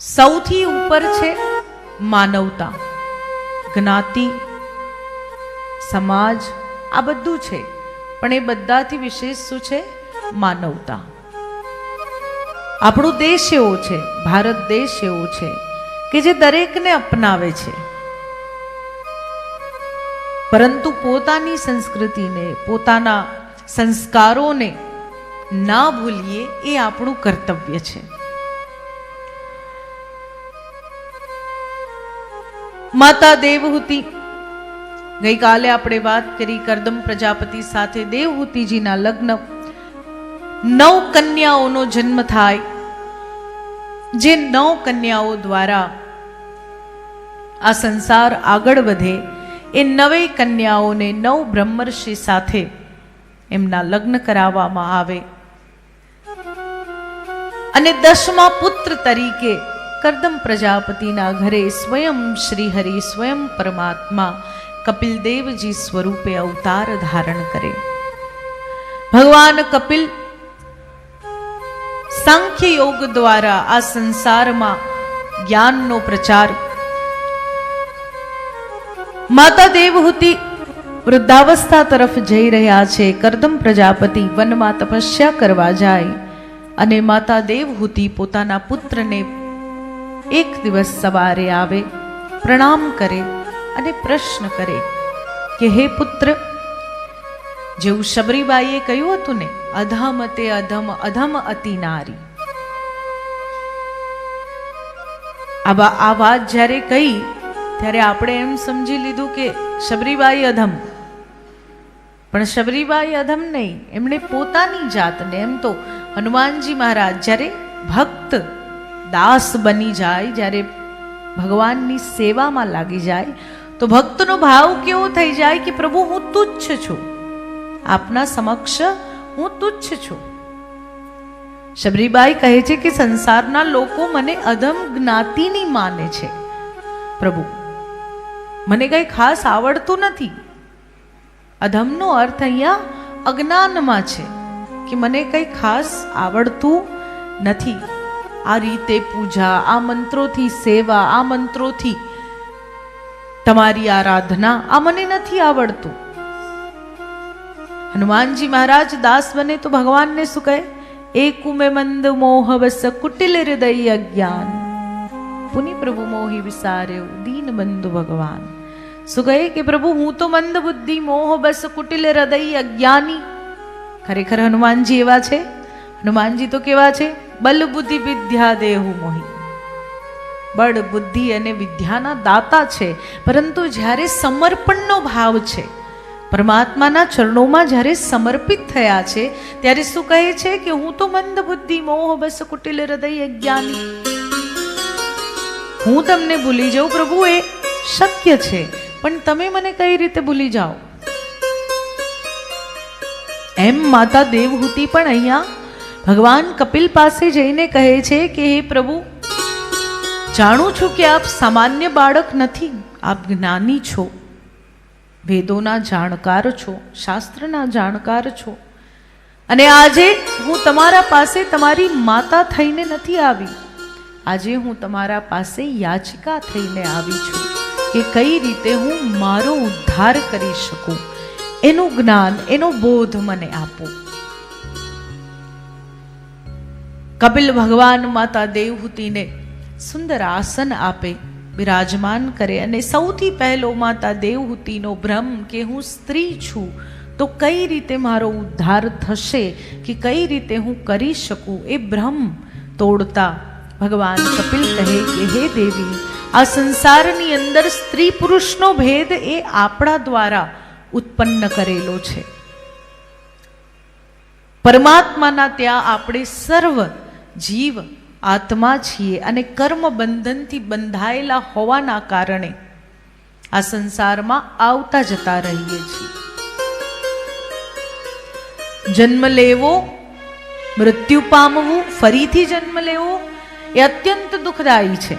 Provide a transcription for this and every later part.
સૌથી ઉપર છે માનવતા. જ્ઞાતિ, સમાજ, આ બધું છે. પણ એ બધાથી વિશેષ શું છે? માનવતા. આપણો દેશ એવો છે, ભારત દેશ એવો છે, કે જે દરેકને અપનાવે છે. પરંતુ પોતાની સંસ્કૃતિને, પોતાના સંસ્કારોને ના ભૂલીએ એ આપણું કર્તવ્ય છે. માતા દેવહૂતિ ગઈકાલે આપણે વાત કરી કરદમ પ્રજાપતિ સાથે દેવહૂતિજીના લગ્ન. નવ કન્યાઓનો જન્મ થાય. જે નવ કન્યાઓ દ્વારા આ સંસાર આગળ વધે, એ નવે કન્યાઓને નવ બ્રહ્મર્ષિ સાથે એમના લગ્ન કરાવવામાં આવે. અને દસમા પુત્ર તરીકે કરદમ પ્રજાપતિના ઘરે સ્વયં શ્રીહરિ સ્વયં પરમાત્મા કપિલદેવજી સ્વરૂપે અવતાર ધારણ કરે ભગવાન કપિલ સાંખ્ય યોગ દ્વારા આ સંસારમાં જ્ઞાનનો પ્રચાર માતા દેવહૂતિ વૃદ્ધાવસ્થા તરફ જઈ રહ્યા છે કરદમ પ્રજાપતિ વનમાં તપસ્યા કરવા જાય અને માતા દેવહૂતિ પોતાના પુત્રને એક દિવસ સવારે આવે, પ્રણામ કરે અને પ્રશ્ન કરે કે, હે પુત્ર, જેવું શબરીબાઈએ કહ્યું હતું ને, અધમ તે અધમ અધમ અતિ નારી. આ આ વાત જ્યારે કહી, ત્યારે આપણે એમ સમજી લીધું કે શબરીબાઈ અધમ. પણ શબરીબાઈ અધમ નહીં, એમણે પોતાની જાતને એમ તો હનુમાનજી મહારાજ જ્યારે ભક્ત દાસ બની જાય, જ્યારે ભગવાનની સેવામાં લાગી જાય, તો ભક્તનો ભાવ કેવો થઈ જાય કે પ્રભુ હું તુચ્છ છું? આપના સમક્ષ હું તુચ્છ છું. શબરીબાઈ કહે છે કે સંસારના લોકો મને અધમ જ્ઞાતિની માને છે. પ્રભુ, મને કંઈ ખાસ આવડતું નથી. અધમનો અર્થ અહીંયા અજ્ઞાનમાં છે કે મને કંઈ ખાસ આવડતું નથી. આ રીતે પૂજા, આ મંત્રોથી સેવા, આ મંત્રોથી તમારી આરાધના, આ મને નથી આવડતું. હનુમાનજી મહારાજ દાસ બને તો ભગવાનને શું કહે? એકુમે મંદ મોહ વસ કુટિલ હૃદય અજ્ઞાન. પુનિ પ્રભુ મોહી વિસારે દીન બંધુ ભગવાન. શું કહે કે પ્રભુ, હું તો મંદ બુદ્ધિ મોહ બસ કુટિલ હૃદય અજ્ઞાની. ખરેખર હનુમાનજી એવા છે? હનુમાનજી તો કેવા છે? બલ બુદ્ધિ વિદ્યા દેહુ મોહી. બળ, બુદ્ધિ અને વિદ્યાના દાતા છે, પરંતુ જ્યારે સમર્પણનો ભાવ છે, પરમાત્માના ચરણોમાં જ્યારે સમર્પિત થયા છે, ત્યારે શું કહે છે કે હું તો મંદ બુદ્ધિ, મોહ, બસ, કુટિલ હૃદય, અજ્ઞાની. હું તમને ભૂલી જાઉં પ્રભુ, એ શક્ય છે, પણ તમે મને કઈ રીતે ભૂલી જાઓ? એમ માતા દેવહૂતિ પણ અહીંયા ભગવાન કપિલ પાસે જઈને કહે છે કે, હે પ્રભુ, જાણું છું કે આપ સામાન્ય બાળક નથી. આપ જ્ઞાની છો. વેદોના જાણકાર છો, શાસ્ત્રના જાણકાર છો. અને આજે હું તમારા પાસે તમારી માતા થઈને નથી આવી. આજે હું તમારા પાસે યાચિકા થઈને આવી છું કે કઈ રીતે હું મારો ઉદ્ધાર કરી શકું. એનું જ્ઞાન, એનો બોધ મને આપો. કપિલ ભગવાન માતા દેવહૂતિને સુંદર આસન આપે, બિરાજમાન કરે અને સૌથી પહેલો માતા દેવહૂતિનો ભ્રમ કે હું સ્ત્રી છું, તો કઈ રીતે મારો ઉદ્ધાર થશે કે કઈ રીતે હું કરી શકું એ ભ્રમ તોડતા ભગવાન કપિલ કહે કે, હે દેવી, આ સંસારની અંદર સ્ત્રી પુરુષનો ભેદ એ આપણા દ્વારા ઉત્પન્ન કરેલો છે. પરમાત્માના ત્યાં આપણે સર્વ જીવ, આત્મા છીએ અને કર્મ બંધનથી બંધાયેલા હોવાના કારણે આ સંસારમાં આવતા જતા રહીએ છીએ. જન્મ લેવો, મૃત્યુ પામવું, ફરીથી જન્મ લેવો એ અત્યંત દુઃખદાયી છે.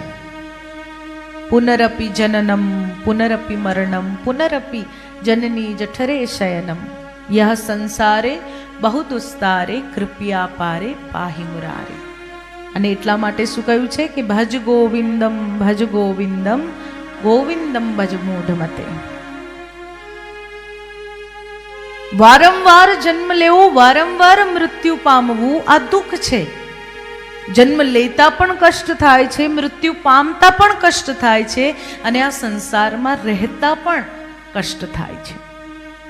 પુનરપી જનનમ, પુનરપી મરણમ, પુનરપી જનની જઠરે શયનમ. યહ સંસારે બહુ દુસ્તારે કૃપયા પારે પાહી મુરારે. અને એટલા માટે શું કહ્યું છે કે ભજ ગોવિંદમ ભજ ગોવિંદમ ગોવિંદમ ભજ મૂઢમતે વારંવાર જન્મ લેવો, વારંવાર મૃત્યુ પામવું આ દુઃખ છે. જન્મ લેતા પણ કષ્ટ થાય છે, મૃત્યુ પામતા પણ કષ્ટ થાય છે, અને આ સંસારમાં રહેતા પણ કષ્ટ થાય છે.